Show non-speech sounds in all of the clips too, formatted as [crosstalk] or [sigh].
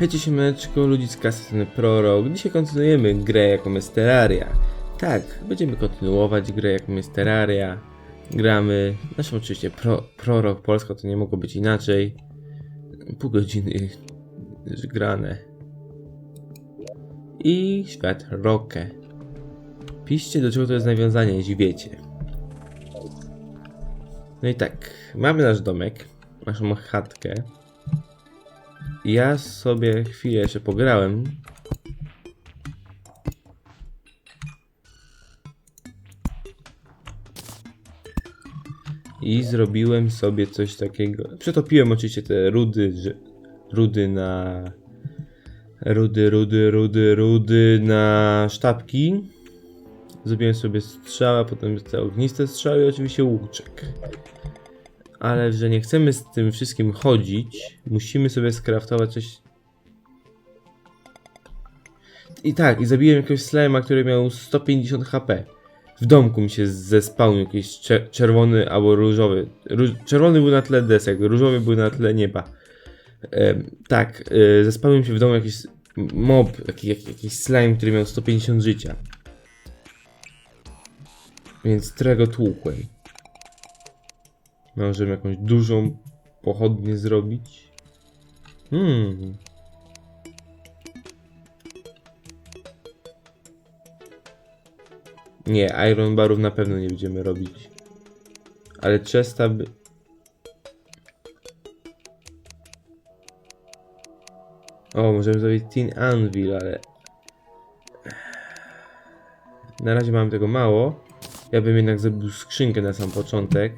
Hejcie siemaneczko, ludziska z strony Prorok. Dzisiaj kontynuujemy grę jaką jest Terraria. Tak, będziemy kontynuować grę jaką jest Terraria. Gramy, naszą oczywiście pro, Prorok Polska, to nie mogło być inaczej. Pół godziny już grane. I świat Rokę. Piszcie do czego to jest nawiązanie, jeśli wiecie. No i tak, mamy nasz domek, naszą chatkę. Ja sobie chwilę jeszcze pograłem. I zrobiłem sobie coś takiego. Przetopiłem oczywiście te rudy, rudy na. Rudy, rudy, rudy, rudy na sztabki. Zrobiłem sobie strzała, potem te ogniste strzały i oczywiście łuczek. Ale że nie chcemy z tym wszystkim chodzić, musimy sobie skraftować coś. I tak, i zabiłem jakiegoś slima, który miał 150 HP. W domku mi się zespałnił jakiś cze- czerwony albo różowy. Róż czerwony był na tle desek, różowy był na tle nieba. Em, tak, e, zespałnił się w domu jakiś mob, jaki, jaki, jakiś slime, który miał 150 życia. Więc którego tłukłem. Możemy jakąś dużą pochodnię zrobić. Hmm. Nie, Iron Barów na pewno nie będziemy robić. Ale Chesta by... O, możemy zrobić Tin Anvil, ale... Na razie mam tego mało. Ja bym jednak zrobił skrzynkę na sam początek.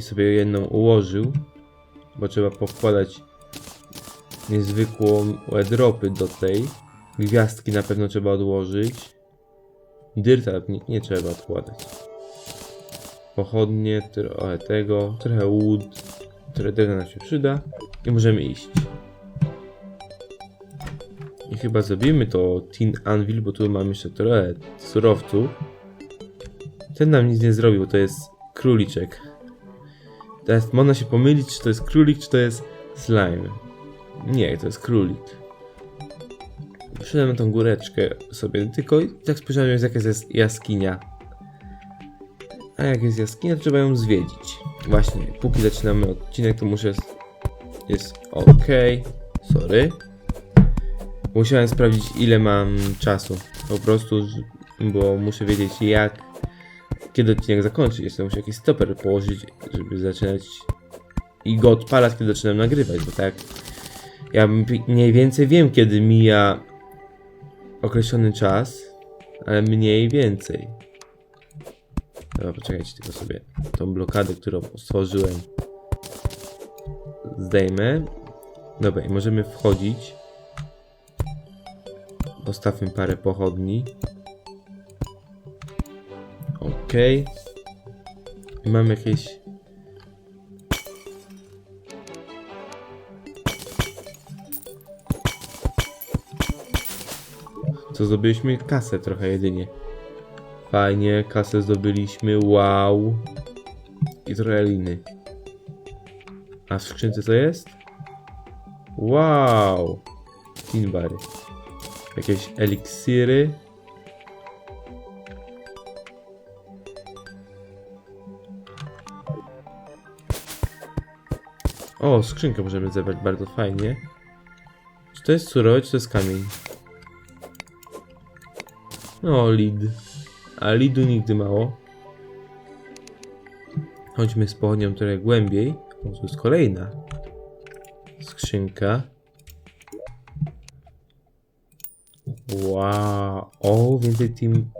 I sobie jedną ułożył. Bo trzeba powkładać niezwykłą dropy do tej. Gwiazdki na pewno trzeba odłożyć. Dyrta nie, nie trzeba odkładać. Pochodnie, trochę tego, trochę wood, trochę drewna nam się przyda. I możemy iść. I chyba zrobimy to Tin Anvil, bo tu mamy jeszcze trochę surowców. Ten nam nic nie zrobił, to jest króliczek. Teraz można się pomylić, czy to jest królik, czy to jest slime. Nie, to jest królik. Wszedłem na tą góreczkę sobie, tylko i tak spojrzałem, jest jaka jest jaskinia. A jak jest jaskinia, trzeba ją zwiedzić. Właśnie, póki zaczynamy odcinek, to muszę... Jest ok. Sorry. Musiałem sprawdzić, ile mam czasu. Po prostu, bo muszę wiedzieć, jak... Kiedy odcinek zakończyć. Jeszcze muszę jakiś stoper położyć, żeby zaczynać... I go odpalać, kiedy zaczynam nagrywać, bo tak... Ja mniej więcej wiem, kiedy mija określony czas, ale mniej więcej. Dobra, poczekajcie, tylko sobie tą blokadę, którą stworzyłem zdejmę. Dobra, i możemy wchodzić. Postawmy parę pochodni. Ok. I mamy jakieś... Co zdobyliśmy? Kasę trochę jedynie. Fajnie, kasę zdobyliśmy, wow. I trochę liny. A w skrzynce co jest? Wow! Tinbary. Jakieś eliksiry. O, skrzynkę możemy zebrać bardzo fajnie. Czy to jest surowiec, czy to jest kamień? No, lid. A lidu nigdy mało. Chodźmy z pochodnią trochę głębiej. O, to jest kolejna skrzynka. Wow. O, więcej team.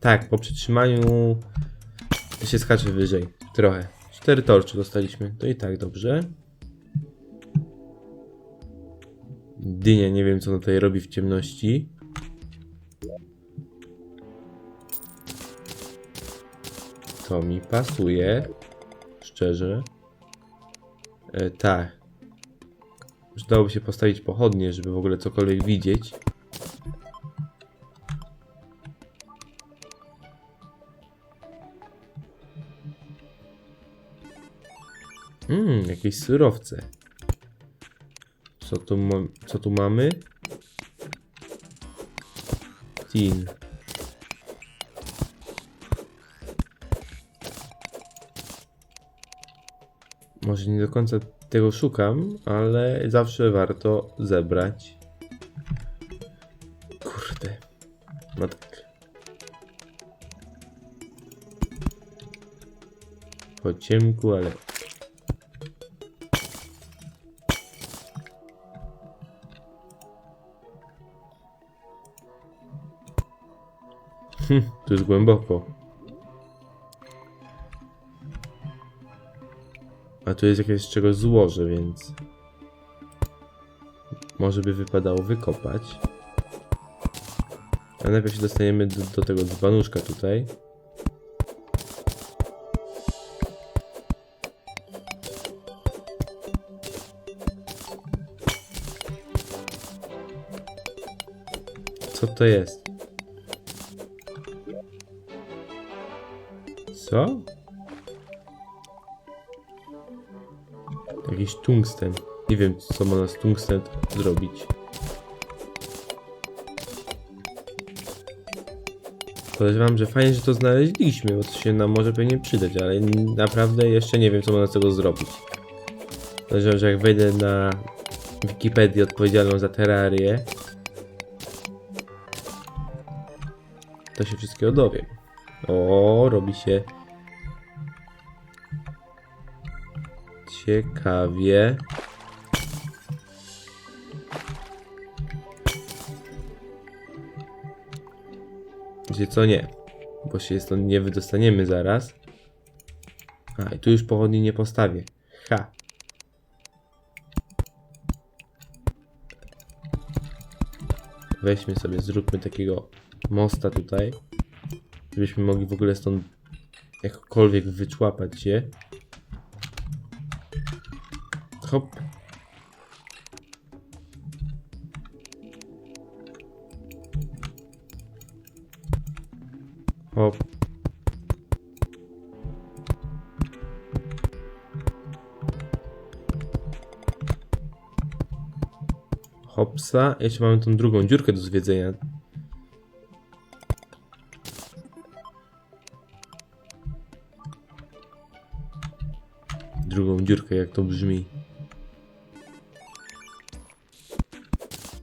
Tak, po przytrzymaniu się skacze wyżej. Trochę. Cztery torcze dostaliśmy. To i tak dobrze. Dynia, nie wiem co ona tutaj robi w ciemności. To mi pasuje. Szczerze. E, tak. Przydałoby się postawić pochodnie, żeby w ogóle cokolwiek widzieć. Mmm, jakieś surowce. Co tu, co tu mamy? Tin. Może nie do końca tego szukam, ale zawsze warto zebrać. Kurde. No tak. Po ciemku, ale Hm, tu jest głęboko. A tu jest jakieś z czego złoże, więc... Może by wypadało wykopać. A najpierw się dostaniemy do, do tego dzbanuszka tutaj. Co to jest? Co? Jakiś tungsten. Nie wiem, co można z tungsten zrobić. Podejrzewam, że fajnie, że to znaleźliśmy, bo to się nam może pewnie przydać, ale naprawdę jeszcze nie wiem, co można z tego zrobić. Podejrzewam, że jak wejdę na Wikipedię odpowiedzialną za terrarię, to się wszystkiego dowiem. O, robi się ciekawie. Gdzie co nie, bo się stąd nie wydostaniemy zaraz. A, i tu już pochodni nie postawię. Ha. Weźmy sobie, zróbmy takiego mosta tutaj, żebyśmy mogli w ogóle stąd jakkolwiek wyczłapać się. Hop. Hop. Hopsa. Jeszcze mamy tą drugą dziurkę do zwiedzenia. Drugą dziurkę, jak to brzmi.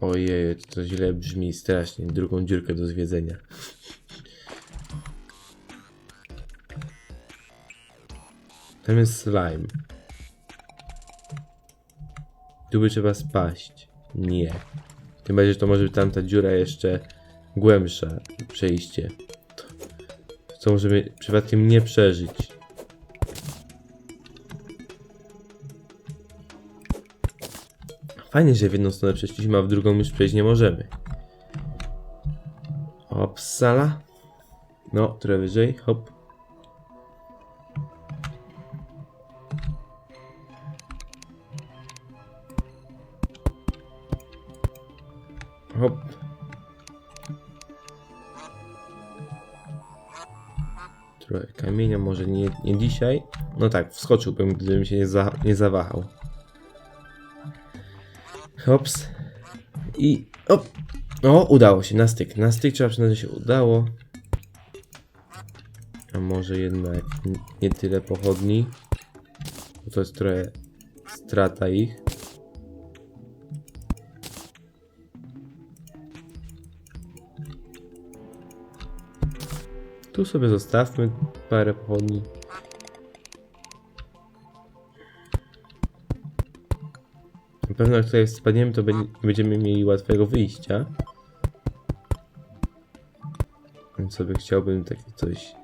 Ojej, to źle brzmi strasznie. Drugą dziurkę do zwiedzenia. Tam jest slime. Tu by trzeba spaść. Nie. Tym bardziej, że to może być tamta dziura jeszcze głębsza. Przejście. Co możemy przypadkiem nie przeżyć. Fajnie, że w jedną stronę przeszliśmy, a w drugą już przejść nie możemy. Opsala. No, trochę wyżej. Hop. Hop. Trochę kamienia, może nie, nie dzisiaj. No tak, wskoczyłbym, gdybym się nie, za, nie zawahał. Hops. I op. O, udało się, na styk. Na styk trzeba przyznać, że się udało. A może jednak nie tyle pochodni. Bo to jest trochę strata ich. Tu sobie zostawmy parę pochodni. Pewno jak tutaj spadniemy, to będzie- będziemy mieli łatwego wyjścia. Więc sobie chciałbym takie coś...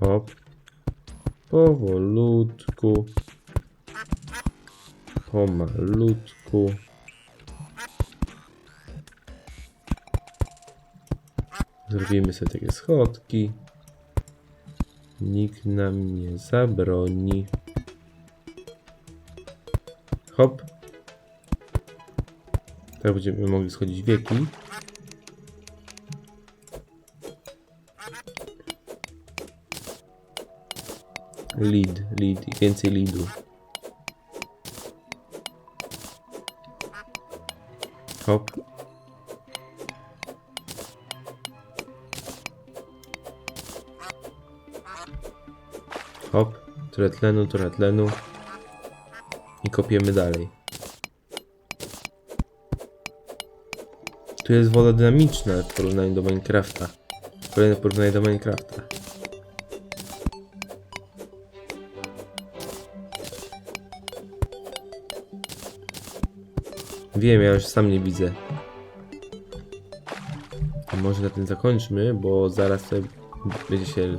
Hop. Powolutku. Pomalutku. Zrobimy sobie takie schodki. Nikt nam nie zabroni. Hop. Teraz będziemy mogli schodzić wieki. Lead, lead i więcej leadu. Hop. Trochę tlenu, trochę tlenu. I kopiemy dalej. Tu jest woda dynamiczna w porównaniu do Minecrafta. Kolejne porównanie do Minecrafta. Wiem, ja już sam nie widzę. A może na tym zakończmy, bo zaraz będzie się...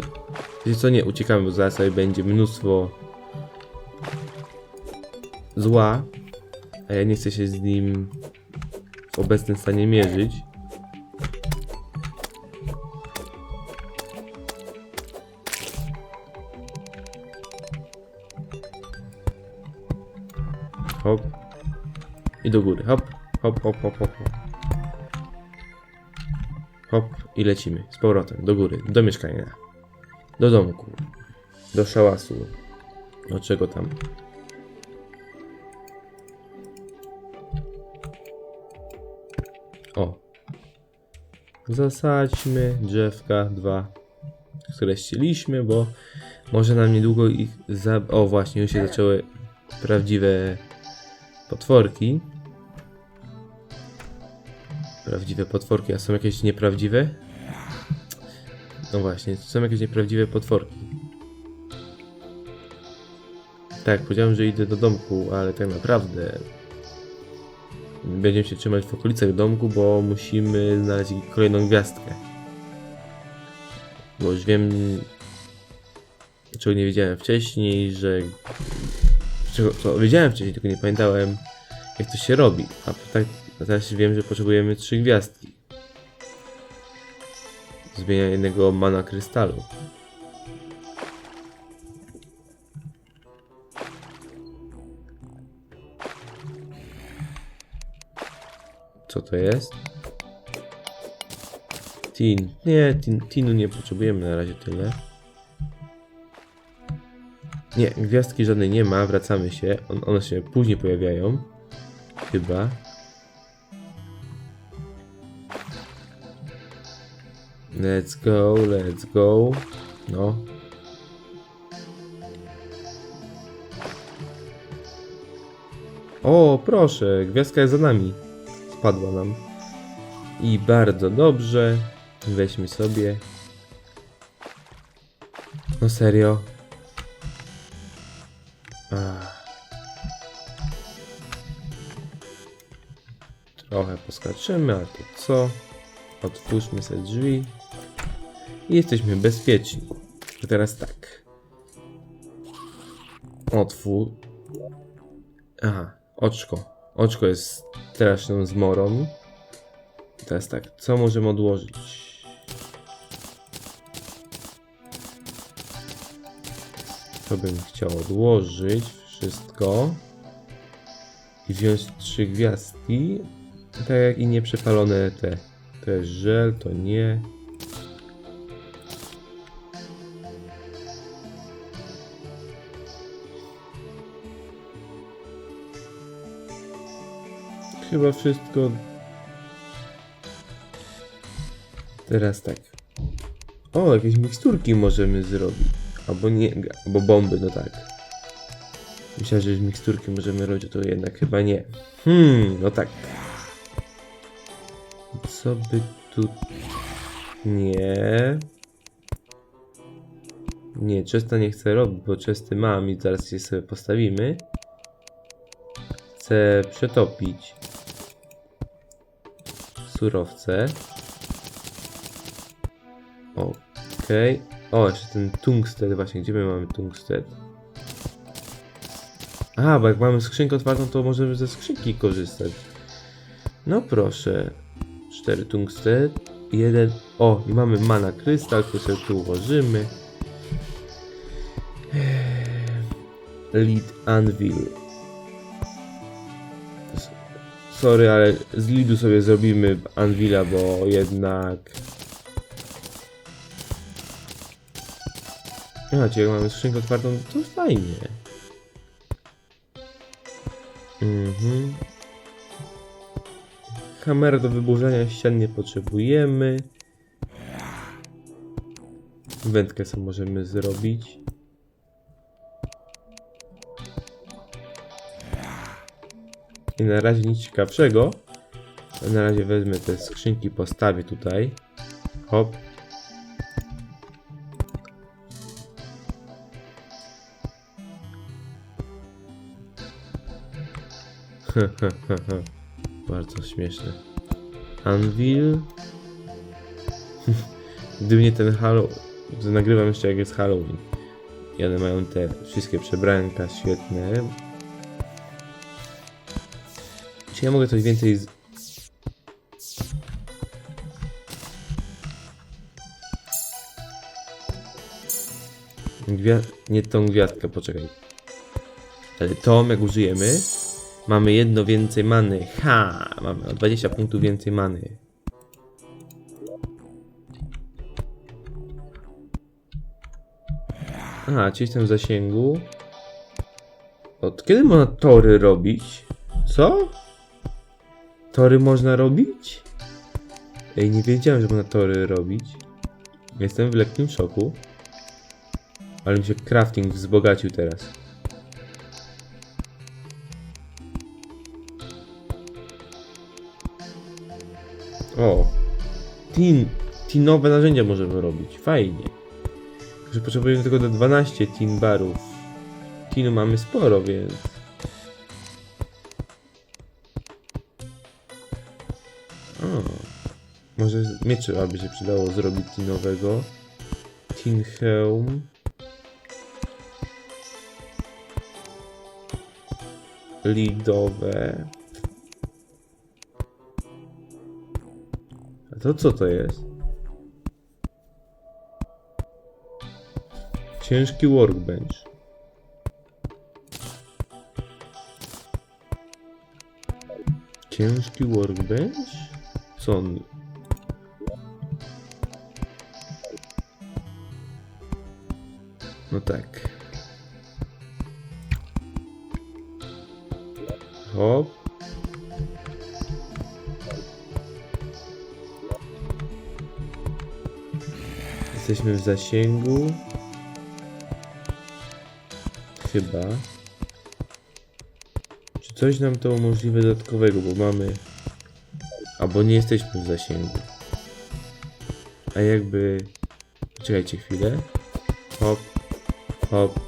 Wiecie co, nie, uciekamy, bo zaraz sobie będzie mnóstwo zła, a ja nie chcę się z nim w obecnym stanie mierzyć. Hop. I do góry. Hop, hop, hop, hop. hop. Hop i lecimy. Z powrotem. Do góry. Do mieszkania. Do domku. Do szałasu. Do czego tam? O. Zasadźmy drzewka dwa, które ścieliśmy, bo może nam niedługo ich za... O właśnie, już się zaczęły prawdziwe potworki. Prawdziwe potworki, a są jakieś nieprawdziwe? No właśnie, są jakieś nieprawdziwe potworki. Tak, powiedziałem, że idę do domku, ale tak naprawdę będziemy się trzymać w okolicach domku, bo musimy znaleźć kolejną gwiazdkę. Bo już wiem, czego nie wiedziałem wcześniej, że czego, co wiedziałem wcześniej, tylko nie pamiętałem jak to się robi. A tak teraz wiem, że potrzebujemy trzy gwiazdki. Zmienia jednego mana krystalu. Co to jest? Tin. Nie, tin, tinu nie potrzebujemy na razie tyle. Nie, gwiazdki żadnej nie ma, wracamy się. On, one się później pojawiają. Chyba. Let's go, let's go. No. O, proszę, gwiazdka jest za nami. Spadła nam. I bardzo dobrze. Weźmy sobie. No serio. Ach. Trochę poskaczymy, ale to co? Otwórzmy sobie drzwi. I jesteśmy bezpieczni. Teraz tak. Otwórz. Aha, oczko. Oczko jest straszną zmorą. Teraz tak, co możemy odłożyć? To bym chciał odłożyć wszystko. I wziąć trzy gwiazdki. Tak jak i nieprzepalone te. To jest żel, to nie. Chyba wszystko. Teraz tak. O, jakieś miksturki możemy zrobić. Albo nie, albo bomby, no tak. Myślałem, że miksturki możemy robić, to jednak chyba nie. Hmm, no tak. Co by tu... Nie. Nie, Chesta nie chcę robić, bo Chesty mam i zaraz je sobie postawimy. Chcę przetopić surowce. Okej. O, jeszcze ten tungsten właśnie. Gdzie my mamy tungsten? A, bo jak mamy skrzynkę otwartą, to możemy ze skrzynki korzystać. No proszę. 4 tungsten. Jeden. O, i mamy mana krystal, który sobie tu ułożymy. Lead Anvil. Sorry, ale z lidu sobie zrobimy Anvila, bo jednak czyli jak mamy skrzynkę otwartą, to fajnie. Mhm. Kamera do wyburzania ścian nie potrzebujemy. Wędkę sobie możemy zrobić. I na razie nic ciekawszego. Na razie wezmę te skrzynki, postawię tutaj. Hop. [laughs] Bardzo śmieszne. Anvil. [laughs] Gdyby nie ten Halloween. Nagrywam jeszcze jak jest Halloween. I one mają te wszystkie przebranka świetne. Czy ja mogę coś więcej z... Gwia... Nie tą gwiazdkę, poczekaj. Ale tą jak użyjemy, mamy jedno więcej many. Ha! Mamy o 20 punktów więcej many. Aha, czyli jestem w zasięgu. Od kiedy można tory robić? Co? Tory można robić? Ej, nie wiedziałem, że można tory robić. Jestem w lekkim szoku. Ale mi się crafting wzbogacił teraz. O! Tin, tinowe narzędzia możemy robić. Fajnie. Że potrzebujemy tylko do 12 tin barów. Tinu mamy sporo, więc... może miecze by się przydało zrobić tinowego. Tin hełm. Lidowe. A to co to jest? Ciężki workbench. Ciężki workbench? Co on? Tak. Hop. Jesteśmy w zasięgu. Chyba. Czy coś nam to umożliwi dodatkowego, bo mamy... Albo nie jesteśmy w zasięgu. A jakby... Czekajcie chwilę. Hop. Hop.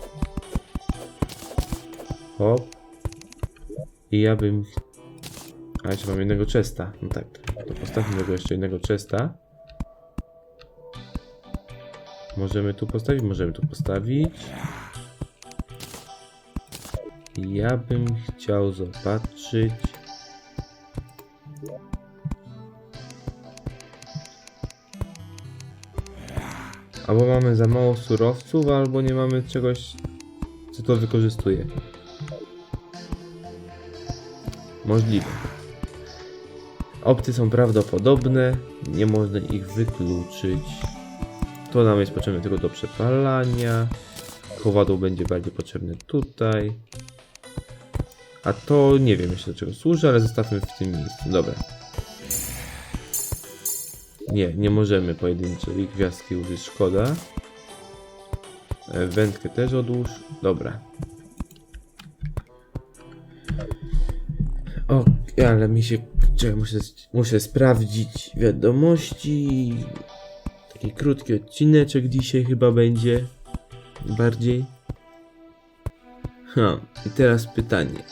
Hop. I ja bym... A, jeszcze mam jednego chesta. No tak. To postawmy tego jeszcze jednego chesta. Możemy tu postawić, możemy tu postawić. Ja bym chciał zobaczyć. Albo mamy za mało surowców, albo nie mamy czegoś, co to wykorzystuje. Możliwe. Opcje są prawdopodobne, nie można ich wykluczyć. To nam jest potrzebne tylko do przepalania. Kowadło będzie bardziej potrzebne tutaj. A to nie wiem jeszcze do czego służy, ale zostawmy w tym miejscu. Dobra. Nie, nie możemy pojedynczej gwiazdki użyć, szkoda. E, Wędkę też odłóż. Dobra. O, ale mi się... Czekaj, muszę, muszę sprawdzić wiadomości. Taki krótki odcineczek dzisiaj chyba będzie. Bardziej. Ha, i teraz pytanie.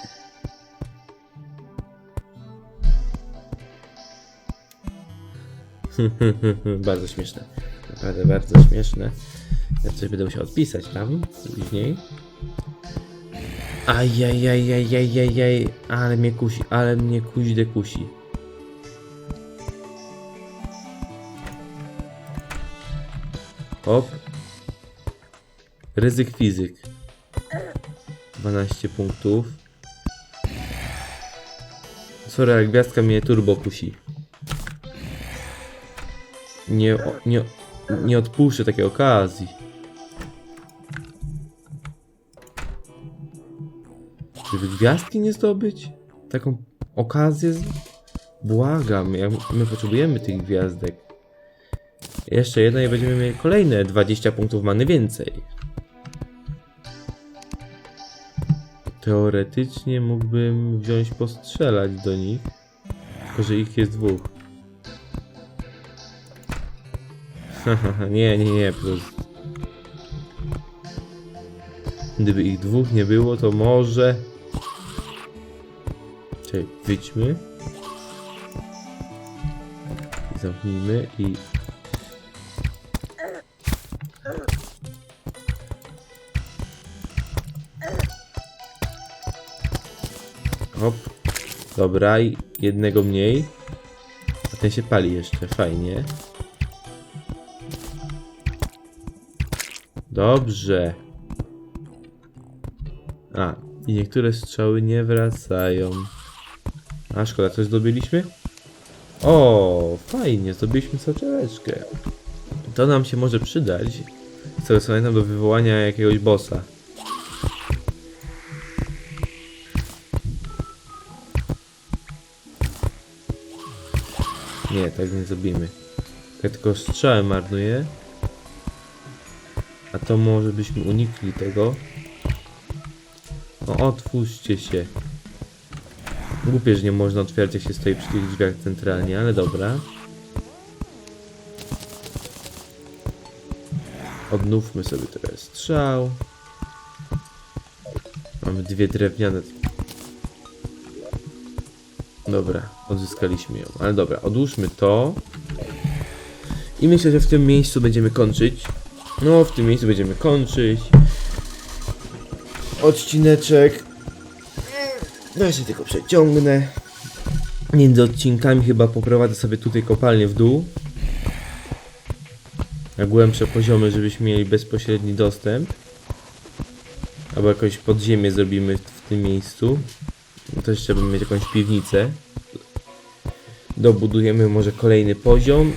[laughs] bardzo śmieszne. Naprawdę bardzo śmieszne. Ja coś będę musiał odpisać tam później. Ajajajajajajaj, ale mnie kusi, ale mnie kuźde kusi. Hop. Ryzyk fizyk. 12 punktów. Sorry, ale gwiazdka mnie turbo kusi. Nie, nie, nie odpuszczę takiej okazji. Żeby gwiazdki nie zdobyć? Taką okazję? Błagam, ja, my potrzebujemy tych gwiazdek. Jeszcze jedna i będziemy mieli kolejne 20 punktów many więcej. Teoretycznie mógłbym wziąć postrzelać do nich, tylko że ich jest dwóch. [laughs] nie, nie, nie, plus. Gdyby ich dwóch nie było, to może... Czekaj, wyjdźmy. Zamknijmy i... Hop. Dobra, jednego mniej. A ten się pali jeszcze, fajnie. Dobrze. A, i niektóre strzały nie wracają. A szkoda, coś zdobyliśmy? O, fajnie, zdobyliśmy soczeweczkę. To nam się może przydać. Co pamiętam do wywołania jakiegoś bossa. Nie, tak nie zrobimy. Tak tylko strzałem marnuje. To może byśmy unikli tego. O, otwórzcie się. Głupie, że nie można otwierać jak się stoi przy tych drzwiach centralnie, ale dobra. Odnówmy sobie teraz strzał. Mamy dwie drewniane. Dobra, odzyskaliśmy ją. Ale dobra, odłóżmy to. I myślę, że w tym miejscu będziemy kończyć. No, w tym miejscu będziemy kończyć. Odcineczek. Ja się tylko przeciągnę. Między odcinkami chyba poprowadzę sobie tutaj kopalnię w dół. Na głębsze poziomy, żebyśmy mieli bezpośredni dostęp. Albo jakąś podziemie zrobimy w tym miejscu. No jeszcze będziemy mieć jakąś piwnicę. Dobudujemy może kolejny poziom.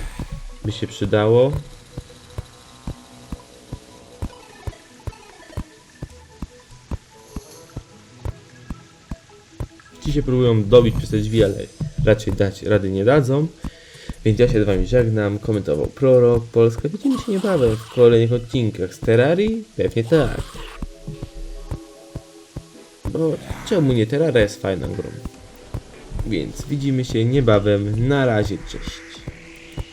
By się przydało. Ci się próbują dobić przez te drzwi, ale raczej dać rady nie dadzą. Więc ja się z wami żegnam, komentował Prorok, Polska. Widzimy się niebawem w kolejnych odcinkach z Terrarii? Pewnie tak. Bo czemu nie Terraria jest fajną grą? Więc widzimy się niebawem. Na razie, cześć.